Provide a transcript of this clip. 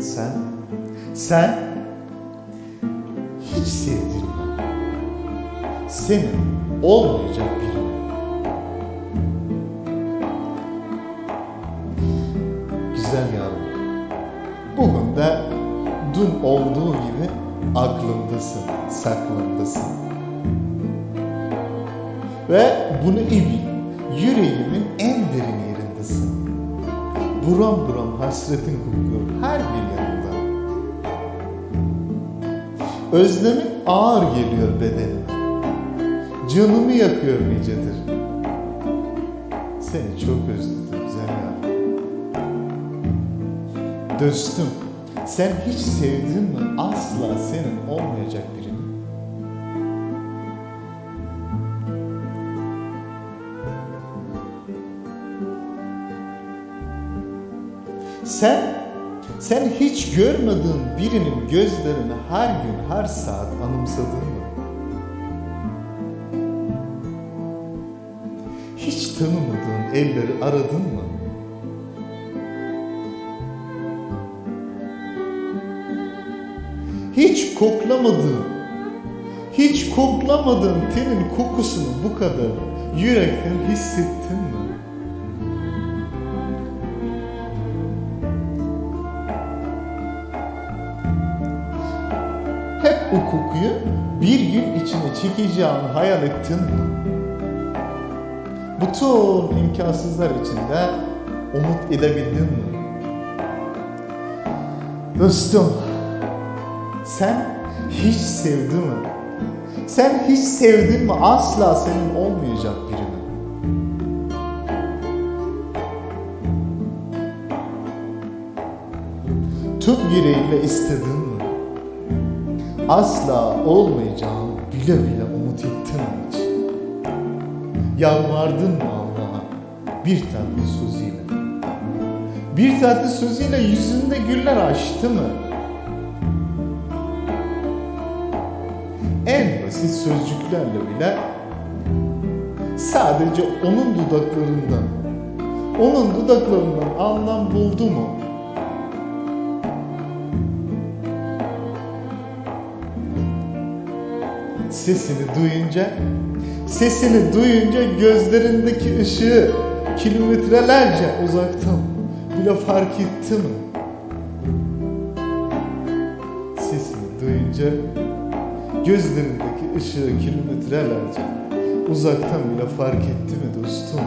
Sen, sen hiç sevdirme. Senin olmayacak birini. Güzel yavrum. Bugün de dün olduğu gibi aklımdasın, saklımdasın. Ve bunu iyi bil, yüreğimin en derin yerindesin. Buram buram hasretin kokuyor her bir yanında. Özlemin ağır geliyor bedenime. Canımı yakıyor nicedir. Seni çok özledim yavrum. Dostum, sen hiç sevdin mi asla senin olmayacak birini? Sen, sen hiç görmediğin birinin gözlerini her gün, her saat anımsadın mı? Hiç tanımadığın elleri aradın mı? Hiç koklamadığın, hiç koklamadığın tenin kokusunu bu kadar yürekten hissettin mi? Hep o kokuyu bir gün içine çekeceğini hayal ettin mi? Bütün imkansızlar içinde umut edebildin mi? Dostum, sen hiç sevdin mi? Sen hiç sevdin mi asla senin olmayacak birini? Tüm yüreğiyle istedin mi? Asla olmayacağını bile bile umut ettin mi hiç? Yalvardın mı Allah'a bir tatlı sözüyle? Bir tatlı sözüyle yüzünde güller açtı mı? En basit sözcüklerle bile sadece onun dudaklarından, onun dudaklarından anlam buldu mu? Sesini duyunca, sesini duyunca gözlerindeki ışığı kilometrelerce uzaktan bile fark etti mi? Sesini duyunca gözlerindeki ışığı kilometrelerce uzaktan bile fark etti mi dostum?